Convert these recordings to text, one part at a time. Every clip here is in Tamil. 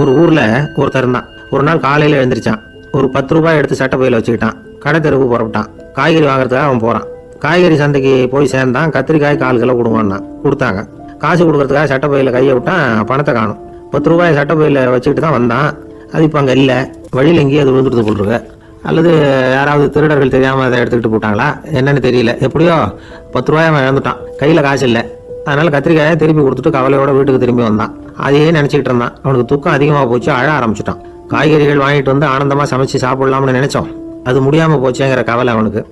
ஒரு ஊர்ல ஒருத்தர் இருந்தான். ஒரு நாள் காலையில எழுந்திரிச்சான். ஒரு பத்து ரூபாய் எடுத்து சட்டை பையில வச்சுக்கிட்டான். கடை தெருவு புறப்பட்டான். காய்கறி வாங்குறதுக்காக அவன் போறான். காய்கறி சந்தைக்கு போய் சேர்ந்தான். கத்திரிக்காய் கால் கிலோ கொடுங்கண்ணா கொடுத்தாங்க. காசு கொடுக்கறதுக்காக சட்டை பையில கையை விட்டான். பணத்தை காணும். பத்து ரூபாய் சட்டை பையில வச்சுக்கிட்டு தான் வந்தான். அது இப்போ அங்கே இல்லை. வழியில் எங்கேயும் அது விழுந்துட்டு போட்டுருக்கு அல்லது யாராவது திருடர்கள் தெரியாமல் அதை எடுத்துக்கிட்டு போட்டாங்களா? என்னன்னு தெரியல. எப்படியோ பத்து ரூபாய் அவன் இழந்துட்டான். கையில் காசு இல்லை. அதனால கத்திரிக்காயை திருப்பி கொடுத்துட்டு கவலையோட வீட்டுக்கு திரும்பி வந்தான். அதையே நினச்சிக்கிட்டு இருந்தான். அவனுக்கு தூக்கம் அதிகமாக போச்சு அழ ஆரம்பிச்சிட்டான். காய்கறிகள் வாங்கிட்டு வந்து ஆனந்தமாக சமைச்சு சாப்பிடலாம்னு நினைச்சோம். அது முடியாமல் போச்சேங்கிற கவலை அவனுக்கு.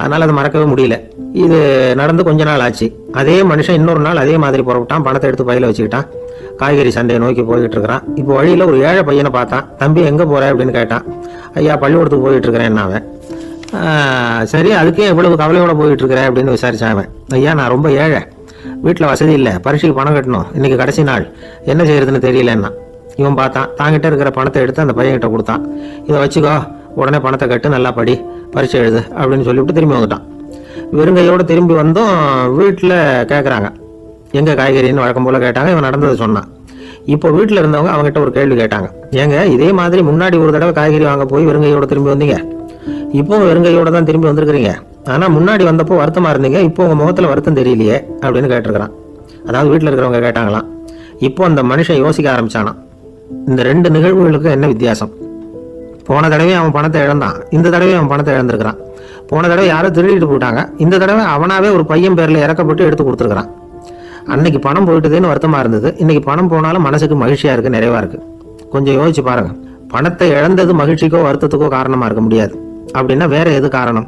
அதனால அது மறக்கவே முடியல. இது நடந்து கொஞ்ச நாள் ஆச்சு. அதே மனுஷன் இன்னொரு நாள் அதே மாதிரி புறப்பட்டான். பணத்தை எடுத்து பையில வச்சுக்கிட்டான். காய்கறி சந்தையை நோக்கி போய்கிட்டு இருக்கிறான். இப்போ வழியில ஒரு ஏழை பையனை பார்த்தான். தம்பி எங்க போற? அப்படின்னு கேட்டான். ஐயா பள்ளிக்கூடத்துக்கு போயிட்டு இருக்கிறேன் அவன். சரி அதுக்கே எவ்வளவு கவலையோட போயிட்டு இருக்கிறேன் அப்படின்னு விசாரிச்சான் அவன். ஐயா நான் ரொம்ப ஏழை. வீட்டில் வசதி இல்லை பரீட்சைக்கு பணம் கட்டணும். இன்னைக்கு கடைசி நாள். என்ன செய்யறதுன்னு தெரியலன்னா இவன் பார்த்தான் தாங்கிட்ட இருக்கிற பணத்தை எடுத்து அந்த பையன்கிட்ட கொடுத்தான். இதை வச்சுக்கோ உடனே பணத்தை கட்டு நல்லா படி பரீட்சை எழுது அப்படின்னு சொல்லிவிட்டு திரும்பி வந்துட்டான். வெறுங்கையோடு திரும்பி வந்தும் வீட்டில் கேட்குறாங்க எங்கே காய்கறின்னு வழக்கம் போல் கேட்டாங்க இவன் நடந்ததை சொன்னான். இப்போ வீட்டில் இருந்தவங்க அவங்ககிட்ட ஒரு கேள்வி கேட்டாங்க. ஏங்க இதே மாதிரி முன்னாடி ஒரு தடவை காய்கறி வாங்க போய் வெறுங்கையோட திரும்பி வந்தீங்க? இப்போ வெறுங்கையோட தான் திரும்பி வந்திருக்கிறீங்க. ஆனால் முன்னாடி வந்தப்போ வருத்தமாக இருந்தீங்க இப்போ உங்கள் முகத்தில் வருத்தம் தெரியலையே அப்படின்னு கேட்டிருக்கிறான். அதாவது வீட்டில் இருக்கிறவங்க கேட்டாங்களாம். இப்போ அந்த மனுஷன் யோசிக்க ஆரம்பிச்சானா இந்த ரெண்டு நிகழ்வுகளுக்கும் என்ன வித்தியாசம்? போன தடவை அவன் பணத்தை இழந்தான். இந்த தடவை அவன் பணத்தை இழந்திருக்கிறான். போன தடவை யாரோ திருடிட்டு போயிட்டாங்க. இந்த தடவை அவனாவே ஒரு பையன் பேரில் இறக்கப்பட்டு எடுத்து கொடுத்துருக்குறான். அன்னைக்கு பணம் போயிட்டுதுன்னு வருத்தமாக இருந்தது. இன்னைக்கு பணம் போனாலும் மனசுக்கு மகிழ்ச்சியாக இருக்குது நிறைவாக இருக்குது கொஞ்சம் யோசிச்சு பாருங்க. பணத்தை இழந்தது மகிழ்ச்சிக்கோ வருத்தத்துக்கோ காரணமாக இருக்க முடியாது. அப்படின்னா வேற எது காரணம்?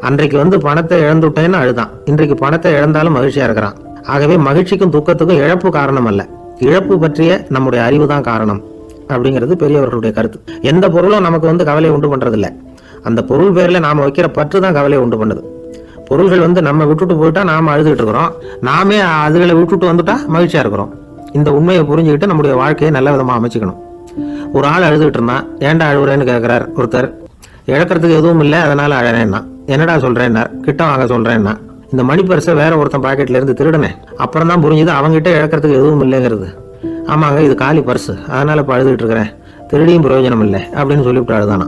அன்றைக்கு வந்து பணத்தை இழந்துட்டேன்னு அழுதான். இன்றைக்கு பணத்தை இழந்தாலும் மகிழ்ச்சியா இருக்கிறான். ஆகவே மகிழ்ச்சிக்கும் துக்கத்துக்கும் இழப்பு காரணம் அல்ல இழப்பு பற்றிய நம்முடைய அறிவு தான் காரணம் அப்படிங்கிறது பெரியவர்களுடைய கருத்து. எந்த பொருளும் நமக்கு வந்து கவலையை உண்டு பண்றதில்ல. அந்த பொருள் பேர்ல நாம வைக்கிற பற்று தான் கவலையை உண்டு பண்ணுது. பொருள்கள் வந்து நம்ம விட்டுட்டு போயிட்டா நாம அழுதுகிட்டு இருக்கிறோம். நாமே அதுகளை விட்டுட்டு வந்துட்டா மகிழ்ச்சியா இருக்கிறோம். இந்த உண்மையை புரிஞ்சுக்கிட்டு நம்முடைய வாழ்க்கையை நல்ல விதமா அமைச்சுக்கணும். ஒரு ஆள் அழுதுகிட்டு இருந்தான். ஏன்டா அழுகுறேன்னு கேட்கிறார் ஒருத்தர். இழக்கிறதுக்கு எதுவும் இல்லை அதனால அழறேன்னா. என்னடா சொல்றேன்னார்? கிட்ட வாங்க சொல்றேன்னா. இந்த மணி பர்ஸை வேற ஒருத்தன் பாக்கெட்ல இருந்து திருடினேன் அப்புறம் தான் புரிஞ்சுது அவங்ககிட்ட இழக்கிறதுக்கு எதுவும் இல்லைங்கிறது. ஆமாங்க இது காலி பர்ஸ். அதனால இப்போ அழுதுகிட்டு இருக்கிறேன். திருடியும் பிரயோஜனம் இல்லை அப்படின்னு சொல்லிவிட்டு அழுதானா